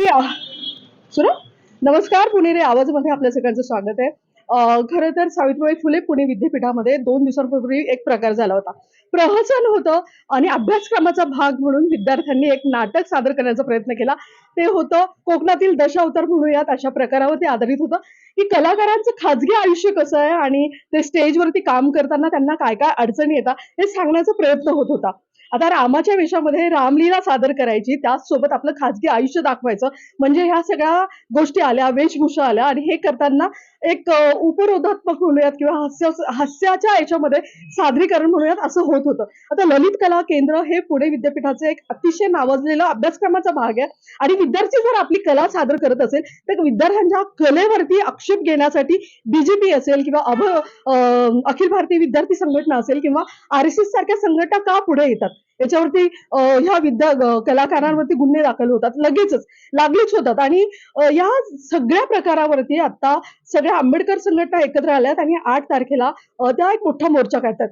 सुरू नमस्कार पुणेरे आवाजमध्ये आपल्या सगळ्यांचं स्वागत आहे. खरं तर सावित्रीबाई फुले पुणे विद्यापीठामध्ये दोन दिवसांपूर्वी एक प्रकार झाला होता. प्रहसन होतं आणि अभ्यासक्रमाचा भाग म्हणून विद्यार्थ्यांनी एक नाटक सादर करण्याचा प्रयत्न केला. ते होतं कोकणातील दशावतार म्हणूयात अशा प्रकारावर ते आधारित होतं की कलाकारांचं खाजगी आयुष्य कसं आहे आणि ते स्टेजवरती काम करताना त्यांना काय काय अडचणी येतात हे सांगण्याचा प्रयत्न होत होता. आता रामाच्या वेशामध्ये रामलीला सादर करायची त्याचसोबत आपलं खाजगी आयुष्य दाखवायचं. म्हणजे ह्या सगळ्या गोष्टी आल्या वेशभूषा आल्या आणि हे करताना एक उपरोधात्मक म्हणूयात किंवा हास्य हास्याच्या याच्यामध्ये सादरीकरण म्हणूयात असं होत होतं. आता ललित कला केंद्र हे पुणे विद्यापीठाचं एक अतिशय नावाजलेलं अभ्यासक्रमाचा भाग आहे. आणि विद्यार्थी जर आपली कला सादर करत असेल तर विद्यार्थ्यांच्या कलेवरती आक्षेप घेण्यासाठी बीजेपी असेल किंवा अभ अखिल भारतीय विद्यार्थी संघटना असेल किंवा आर एस एस सारख्या संघटना का पुढे येतात? याच्यावरती ह्या विद्या कलाकारांवरती गुन्हे दाखल होतात. लगेचच. लागलीच होतात. आणि या सगळ्या प्रकारावरती आता सगळ्या आंबेडकर संघटना एकत्र आल्यात आणि आठ तारखेला त्या एक मोठा मोर्चा काढतात.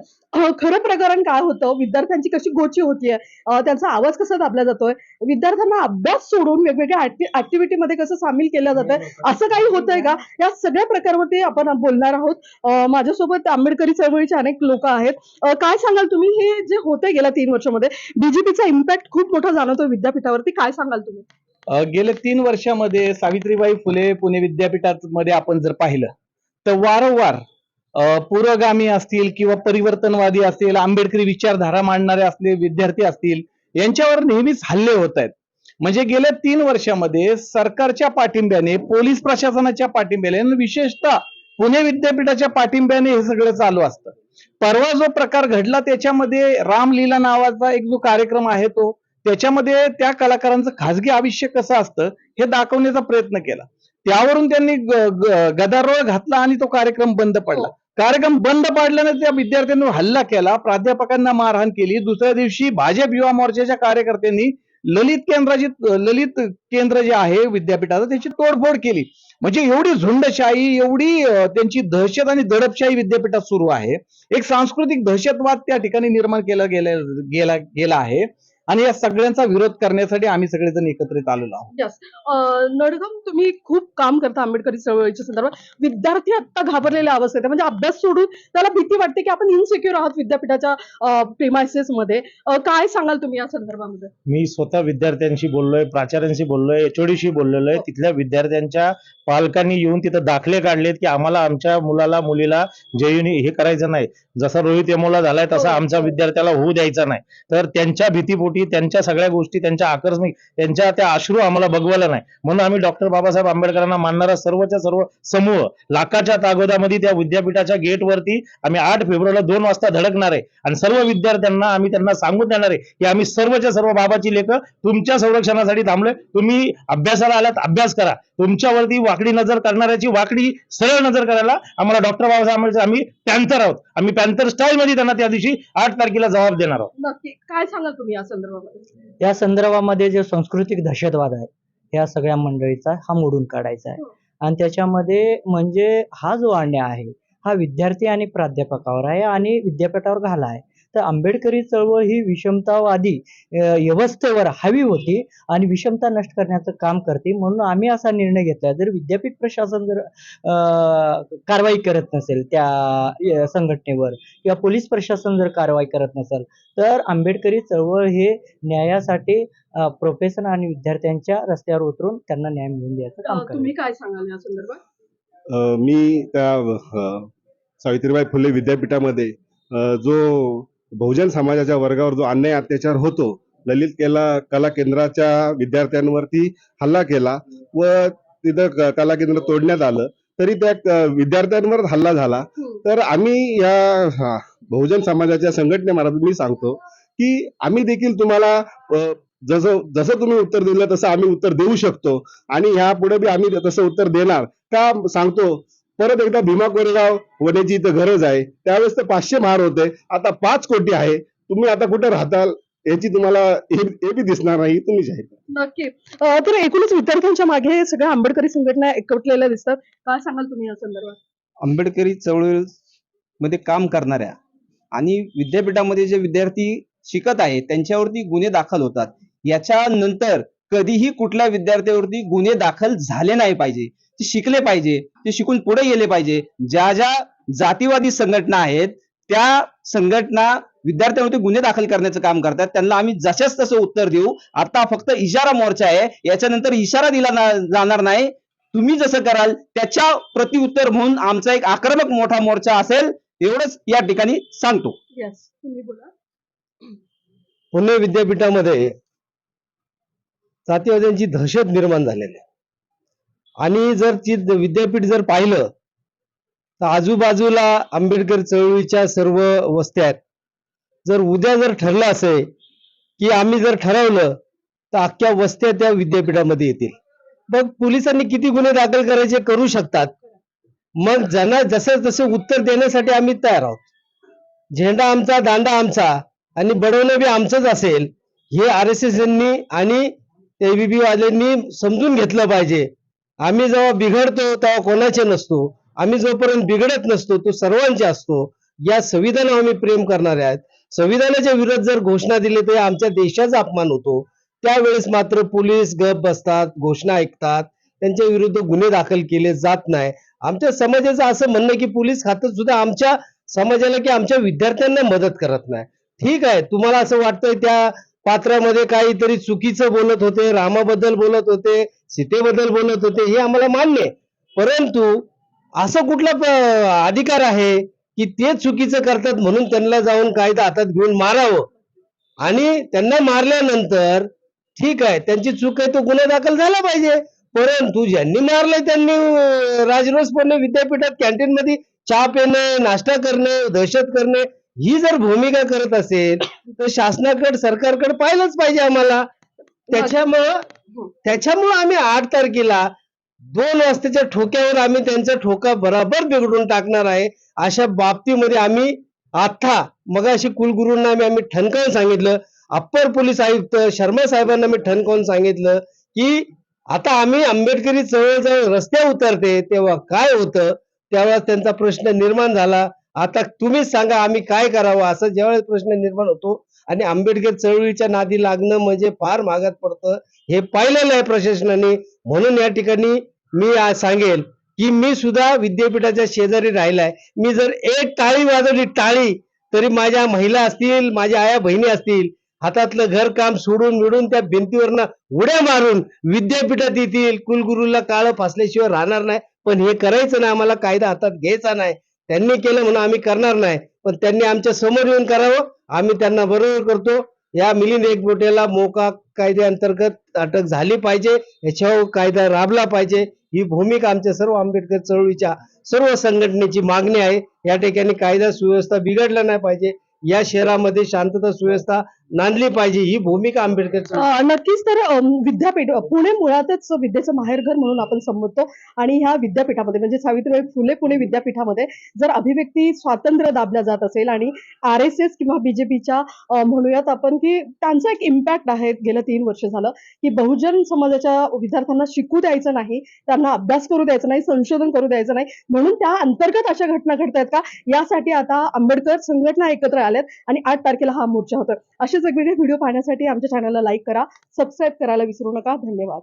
खरं प्रकरण काय होतं? विद्यार्थ्यांची कशी गोची होतीये? त्यांचा आवाज कसा दाबला जातोय? विद्यार्थ्यांना अभ्यास सोडून वेगवेगळ्या ऍक्टिव्हिटीमध्ये कसं सामील केलं जातंय? असं काही होतंय का? या सगळ्या प्रकारावरती आपण बोलणार आहोत. माझ्यासोबत आंबेडकरी चळवळीचे अनेक लोक आहेत. काय सांगाल तुम्ही? हे जे होतंय गेल्या तीन वर्षामध्ये बीजेपीचा इम्पॅक्ट खूप मोठा जाणवतो विद्यापीठावरती. काय सांगाल तुम्ही? गेल्या तीन वर्षामध्ये सावित्रीबाई फुले पुणे विद्यापीठामध्ये आपण जर पाहिलं तर वारंवार पुरोगामी असतील किंवा परिवर्तनवादी असतील आंबेडकरी विचारधारा मांडणारे असले विद्यार्थी असतील यांच्यावर नेहमीच हल्ले होत आहेत. म्हणजे गेल्या तीन वर्षामध्ये सरकारच्या पाठिंब्याने पोलीस प्रशासनाच्या पाठिंब्याने विशेषतः पुणे विद्यापीठाच्या पाठिंब्याने हे सगळं चालू असतं. परवा जो प्रकार घडला त्याच्यामध्ये रामलीला नावाचा एक जो कार्यक्रम आहे तो त्याच्यामध्ये त्या कलाकारांचं खाजगी आयुष्य कसं असतं हे दाखवण्याचा प्रयत्न केला. त्यावरून त्यांनी गदारोळ घातला आणि तो कार्यक्रम बंद पडला. कार्यक्रम बंद पाडल्याने त्या विद्यार्थ्यांवर हल्ला केला प्राध्यापकांना मारहाण केली. दुसऱ्या दिवशी भाजप युवा मोर्चाच्या कार्यकर्त्यांनी ललित केंद्राची ललित केंद्र जे आहे विद्यापीठाचं त्याची तोडफोड केली. म्हणजे एवढी झुंडशाही एवढी त्यांची दहशत आणि दडपशाही विद्यापीठात सुरू आहे. एक सांस्कृतिक दहशतवाद त्या ठिकाणी निर्माण केला गेला गेला गेला आहे. आणि या सगळ्यांचा विरोध करण्यासाठी आम्ही सगळेजण एकत्रित आलेलो आहोत. यस नडगम तुम्ही खूप काम करता आंबेडकरी चळवळीच्या संदर्भात. विद्यार्थी आता घाबरलेल्या अवस्थेत आहे. म्हणजे अभ्यास सोडून त्याला भीती वाटते की आपण इनसिक्युअर आहात विद्यापीठाच्या प्रिमायसेस मध्ये. अ, काय सांगाल तुम्ही या संदर्भामध्ये? मी स्वतः विद्यार्थ्यांशी बोललोय प्राचार्यांशी बोललोय एचओडीशी बोललेलो आहे तिथल्या विद्यार्थ्यांच्या पालकांनी येऊन तिथं दाखले काढलेत की आम्हाला आमच्या मुलाला मुलीला जेयुनी हे करायचं नाही. जसा रोहित यमोला झालाय तसा हो. आमच्या विद्यार्थ्याला होऊ द्यायचा नाही. तर त्यांच्या भीतीपोटी त्यांच्या सगळ्या गोष्टी त्यांच्या आकर्षण त्यांच्या त्या अश्रू आम्हाला बघवायला नाही. म्हणून आम्ही डॉक्टर बाबासाहेब आंबेडकरांना मानणारा सर्वच्या सर्व समूह लाखाच्या तागोदामध्ये त्या विद्यापीठाच्या गेटवरती आम्ही आठ फेब्रुवारीला दोन वाजता धडकणार आहे. आणि सर्व विद्यार्थ्यांना आम्ही त्यांना सांगून देणार आहे की आम्ही सर्वच्या सर्व बाबाची लेखं तुमच्या संरक्षणासाठी थांबलोय. तुम्ही अभ्यासाला आलात अभ्यास करा. तुमच्यावरती वाकडी नजर करणाऱ्याची वाकडी सरळ नजर करायला आम्हाला डॉक्टर बाबासाहेब आंबेडकर आम्ही पॅन्थर आहोत. आम्ही पॅन्थर स्टाईल मध्ये त्यांना त्या दिवशी आठ तारखेला जबाब देणार आहोत. नक्की. काय सांगाल तुम्ही या या संदर्भामध्ये जे सांस्कृतिक दहशतवाद आहे या सगळ्या मंडळीचा हा मोडून काढायचा आहे. हो. आणि त्याच्यामध्ये म्हणजे हा जो अन्याय आहे हा विद्यार्थी आणि प्राध्यापकावर आहे आणि विद्यापीठावर घाला आहे. तर आंबेडकरी चळवळ ही विषमतावादी व्यवस्थेवर हवी होती आणि विषमता नष्ट करण्याचं काम करते. म्हणून आम्ही असा निर्णय घेतला. जर विद्यापीठ प्रशासन जर कारवाई करत नसेल त्या संघटनेवर किंवा पोलीस प्रशासन जर कारवाई करत नसेल तर आंबेडकरी चळवळ हे न्यायासाठी प्रोफेसर आणि विद्यार्थ्यांच्या रस्त्यावर उतरून त्यांना न्याय मिळवून द्यायचं काम तुम्ही काय सांगाल या संदर्भात? मी त्या सावित्रीबाई फुले विद्यापीठामध्ये जो बहुजन समाजाच्या वर्गावर जो अन्याय अत्याचार होतो ललित कला कला केंद्राच्या विद्यार्थ्यांवरती हल्ला केला व तिथं कला केंद्र तोडण्यात आलं तरी त्या विद्यार्थ्यांवर हल्ला झाला. तर आम्ही या बहुजन समाजाच्या संघटनेमार्फत मी सांगतो की आम्ही देखील तुम्हाला जसं जसं तुम्ही उत्तर दिलं तसं आम्ही उत्तर देऊ शकतो. आणि ह्यापुढे बी आम्ही तसं उत्तर देणार. का सांगतो? परत एकदा भीमा कोरेगाव होण्याची इथं गरज आहे. त्यावेळेस तर पाचशे महार होते. आता पाच कोटी आहे. तुम्ही आता कुठे राहताल? याची तुम्हाला हे बी दिसणार नाही. तुम्ही जाहीर करा. नक्की. अ, तर एकूणच विद्यार्थ्यांच्या मागे हे सगळ्या आंबेडकरी संघटना एकवटलेल्या दिसतात. काय सांगाल तुम्ही या संदर्भात? आंबेडकरी चळवळी मध्ये काम करणाऱ्या आणि विद्यापीठामध्ये जे विद्यार्थी शिकत आहेत त्यांच्यावरती गुन्हे दाखल होतात. याच्यानंतर कधीही कुठल्या विद्यार्थ्यावरती गुन्हे दाखल झाले नाही पाहिजे. ते शिकले पाहिजे ते शिकून पुढे गेले पाहिजे. ज्या ज्या जातीवादी संघटना आहेत त्या संघटना विद्यार्थ्यांवरती गुन्हे दाखल करण्याचं काम करतात. त्यांना आम्ही जशाच तसं उत्तर देऊ. आता फक्त इशारा मोर्चा आहे. याच्यानंतर इशारा दिला ना- जाणार नाही. तुम्ही जसं कराल त्याच्या प्रतिउत्तर म्हणून आमचा एक आक्रमक मोठा मोर्चा असेल एवढंच या ठिकाणी सांगतो. येस तुम्ही बोला. पुणे विद्यापीठामध्ये जातीवाद्यांची दहशत निर्माण झालेली आहे. आणि जर ती विद्यापीठ जर पाहिलं तर आजूबाजूला आंबेडकर चळवळीच्या सर्व वस्त्या आहेत. जर उद्या जर ठरलं असेल की आम्ही जर ठरवलं तर अख्ख्या वस्त्या त्या विद्यापीठामध्ये येतील. मग पोलिसांनी किती गुन्हे दाखल करायचे करू शकतात? मग ज्यांना जसं तसं उत्तर देण्यासाठी आम्ही तयार आहोत. झेंडा आमचा दांडा आमचा आणि बडवणं बी आमचंच असेल हे आर एस एस यांनी आणि एबीपी वाल्यांनी समजून घेतलं पाहिजे. आम्ही जेव्हा बिघडतो तेव्हा कोणाचे नसतो. आम्ही जोपर्यंत बिघडत नसतो तो सर्वांचे असतो. या संविधानावर आम्ही प्रेम करणारे आहेत. संविधानाच्या विरोधात जर घोषणा दिली तर आमच्या देशाचा अपमान होतो. त्यावेळेस मात्र पोलीस गप बसतात घोषणा ऐकतात. त्यांच्या विरुद्ध गुन्हे दाखल केले जात नाही. आमच्या समाजाचं असं म्हणणं की पोलीस खातं सुद्धा आमच्या समाजाला की आमच्या विद्यार्थ्यांना मदत करत नाही. ठीक आहे तुम्हाला असं वाटतंय त्या पात्रामध्ये काहीतरी चुकीचं बोलत होते रामाबद्दल बोलत होते. सीतेबद्दल बोलत होते हे आम्हाला मान्य आहे. परंतु असं कुठला अधिकार आहे की ते चुकीचं करतात म्हणून त्यांना जाऊन कायदा हातात घेऊन मारावं? आणि त्यांना मारल्यानंतर ठीक आहे त्यांची चूक आहे तो गुन्हा दाखल झाला पाहिजे. परंतु ज्यांनी मारलंय त्यांनी राजरोसपणे विद्यापीठात कॅन्टीन मध्ये चहा पिणे नाश्ता करणे दहशत करणे ही जर भूमिका करत असेल तर शासनाकडे सरकारकडे पाहिलंच पाहिजे आम्हाला. त्याच्यामुळं त्याच्यामुळं आम्ही आठ तारखेला दोन वाजताच्या ठोक्यावर आम्ही त्यांचा ठोका बराबर बिघडून टाकणार आहे. अशा बाबतीमध्ये आम्ही आता मग अशी कुलगुरूंना आम्ही आम्ही ठणकावून सांगितलं. अप्पर पोलीस आयुक्त शर्मा साहेबांना मी ठणकावून सांगितलं की आता आम्ही आंबेडकरी चळवळ जवळ रस्त्यावर उतरते तेव्हा काय होतं? तेव्हा त्यांचा प्रश्न निर्माण झाला. आता तुम्हीच सांगा आम्ही काय करावं? असं ज्यावेळेस प्रश्न निर्माण होतो आणि आंबेडकर चळवळीच्या नादी लागणं म्हणजे फार मागात पडतं. हे पाहिलेलं आहे प्रशासनाने. म्हणून या ठिकाणी मी सांगेल की मी सुद्धा विद्यापीठाच्या शेजारी राहिलाय. मी जर एक टाळी वाजवली टाळी तरी माझ्या महिला असतील माझ्या आया बहिणी असतील हातातलं घर काम सोडून मिळून त्या भिंतीवरनं उड्या मारून विद्यापीठात येतील. कुलगुरूला काळं फासल्याशिवाय राहणार नाही. पण हे करायचं नाही आम्हाला कायदा हातात घ्यायचा नाही. त्यांनी केलं म्हणून आम्ही करणार नाही. पण त्यांनी आमच्यासमोर येऊन करावं. आम्ही त्यांना बरोबर करतो. या मिलिंद एकबोटेला मोका कायद्याअंतर्गत अटक झाली पाहिजे. याच्यावर कायदा राबला पाहिजे. ही भूमिका आमच्या सर्व आंबेडकर चळवळीच्या सर्व संघटनेची मागणी आहे. या ठिकाणी कायदा सुव्यवस्था बिघडला नाही पाहिजे. या शहरामध्ये शांतता सुव्यवस्था नांदली पाहिजे ही भूमिका आंबेडकर नक्कीच तर विद्यापीठ पुणे मुळातच विद्येचं माहेरघर म्हणून आपण संबोधतो. आणि ह्या विद्यापीठामध्ये म्हणजे सावित्रीबाई फुले पुणे विद्यापीठामध्ये जर अभिव्यक्ती स्वातंत्र्य दाबल्या जात असेल आणि आर एस एस किंवा बीजेपीच्या म्हणूयात आपण की त्यांचा एक इम्पॅक्ट आहे गेलं तीन वर्ष झालं की बहुजन समाजाच्या विद्यार्थ्यांना शिकू द्यायचं नाही त्यांना अभ्यास करू द्यायचं नाही संशोधन करू द्यायचं नाही म्हणून त्या अंतर्गत अशा घटना घडतायत का? यासाठी आता आंबेडकर संघटना एकत्र आल्यात आणि आठ तारखेला हा मोर्चा होतोय. सगळे व्हिडिओ पाहण्यासाठी आमच्या चॅनलला लाईक करा सबस्क्राईब करायला विसरू नका. धन्यवाद.